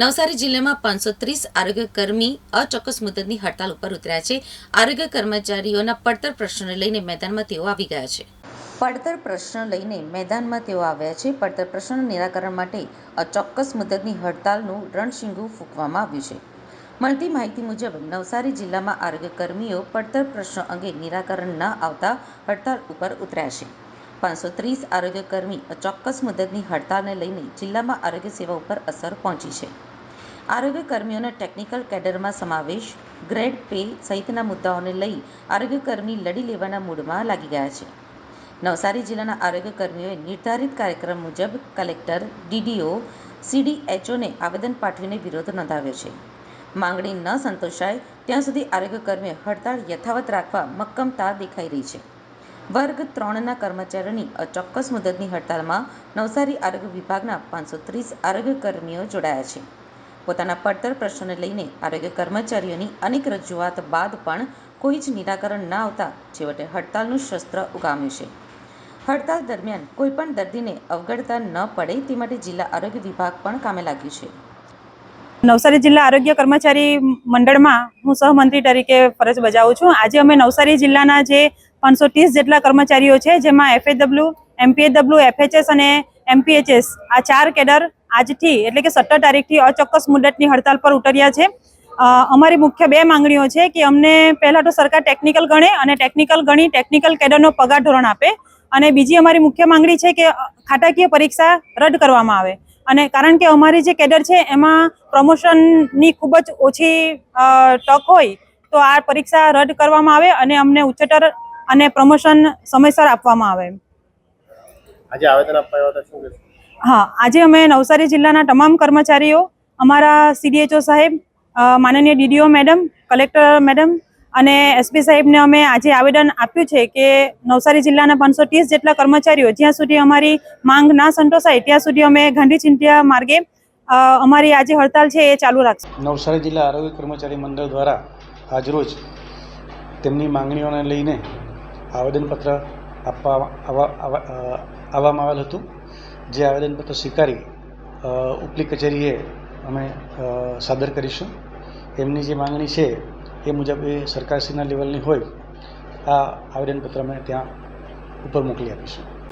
નવસારી જિલ્લામાં પાંચસો ત્રીસ આરોગ્ય કર્મી અચોક્કસ મુદતની હડતાલ ઉપર ઉતર્યા છે. આરોગ્ય કર્મચારીઓના પડતર પ્રશ્નોને લઈને મેદાનમાં તેઓ આવી ગયા છે. પડતર પ્રશ્ન લઈને મેદાનમાં તેઓ આવ્યા છે. પડતર પ્રશ્નો નિરાકરણ માટે અચોક્કસ મુદતની હડતાલનું રણશીંગું ફૂંકવામાં આવ્યું છે. મળતી માહિતી મુજબ, નવસારી જિલ્લામાં આરોગ્ય કર્મીઓ પડતર પ્રશ્નો અંગે નિરાકરણ ન આવતા હડતાલ ઉપર ઉતર્યા છે. પાંચસો ત્રીસ આરોગ્ય કર્મી અચોક્કસ મુદતની હડતાલને લઈને જિલ્લામાં આરોગ્ય સેવા ઉપર અસર પહોંચી છે. આરોગ્ય કર્મીઓનો ટેકનિકલ કેડરમાં સમાવેશ ગ્રેડ પે સહિતના મુદ્દાઓને લઈ આરોગ્ય કર્મી લડી લેવાના મૂડમાં લાગી ગયા છે. નવસારી જિલ્લાના આરોગ્ય કર્મીઓએ નિર્ધારિત કાર્યક્રમ મુજબ કલેક્ટર, ડીડીઓ સીડીએચઓને આવેદન પાઠવીને વિરોધ નોંધાવ્યો છે. માંગણી ન સંતોષાય ત્યાં સુધી આરોગ્ય કર્મીઓ હડતાળ યથાવત રાખવા મક્કમતા દેખાઈ રહી છે. વર્ગ ત્રણના કર્મચારીઓની અચોક્કસ મુદતની હડતાલમાં નવસારી આરોગ્ય વિભાગના પાંચસો ત્રીસ આરોગ્ય કર્મીઓ જોડાયા છે. પોતાના પડતર પ્રશ્નોને લઈને આરોગ્ય કર્મચારીઓની અનેક રજૂઆત બાદ પણ કોઈ જ નિરાકરણ ન આવતા છેવટે હડતાલનું શસ્ત્ર ઉગામ્યું છે. હડતાલ દરમિયાન કોઈપણ દર્દીને અવગણતા ન પડે તે માટે જિલ્લા આરોગ્ય વિભાગ પણ કામે લાગ્યું છે. નવસારી જિલ્લા આરોગ્ય કર્મચારી મંડળમાં હું સહમંત્રી તરીકે ફરજ બજાવું છું. આજે અમે નવસારી જિલ્લાના જે પાંચસો ત્રીસ જેટલા કર્મચારીઓ છે, જેમાં એફએડબ્લ્યુ એમપીએડબ્લ્યુ એફએચએસ અને એમપીએચએસ આ ચાર કેડર આજથી, એટલે કે સત્તર તારીખથી અચોક્કસ મુદતની હડતાલ પર ઉતર્યા છે. અમારી મુખ્ય બે માંગણીઓ છે કે અમને પહેલાં તો સરકાર ટેકનિકલ ગણે અને ટેકનિકલ ગણી ટેકનિકલ કેડરનો પગાર ધોરણ આપે. અને બીજી અમારી મુખ્ય માંગણી છે કે ખાતાકીય પરીક્ષા રદ કરવામાં આવે. અને કારણ કે અમારી જે કેડર છે, એમાં પ્રમોશનની ખૂબ જ ઓછી તક હોય, તો આ પરીક્ષા રદ કરવામાં આવે અને અમને ઉચ્ચતર અને પ્રમોશન સમયસર આપવામાં આવે. આજે આવેદન આપવા આવ્યા હતા, શું? હા, આજે અમે નવસારી જિલ્લાના તમામ કર્મચારીઓ, અમારા સીડીએચઓ સાહેબ માનનીય ડીડીઓ મેડમ, કલેક્ટર મેડમ અને એસપી સાહેબને અમે આજે આવેદન આપ્યું છે કે નવસારી જિલ્લાના પાંચસો ત્રીસ જેટલા કર્મચારીઓ જ્યાં સુધી અમારી માંગ ના સંતોષાય, ત્યાં સુધી અમે ગાંધી ચિંત્યા માર્ગે અમારી આજે હડતાલ છે એ ચાલુ રાખશે. નવસારી જિલ્લા આરોગ્ય કર્મચારી મંડળ દ્વારા આજરોજ તેમની માંગણીઓને લઈને આવેદનપત્ર આપવા આવવા- આવવા- અ, આવવામાં આવેલ હતું જે આવેદનપત્ર સ્વીકારી ઉપલી કચેરીએ અમે સાદર કરીશું એમની જે માંગણી છે એ મુજબ એ સરકારશ્રીના લેવલની હોય આ આવેદનપત્ર અમે ત્યાં ઉપર મોકલી આપીશું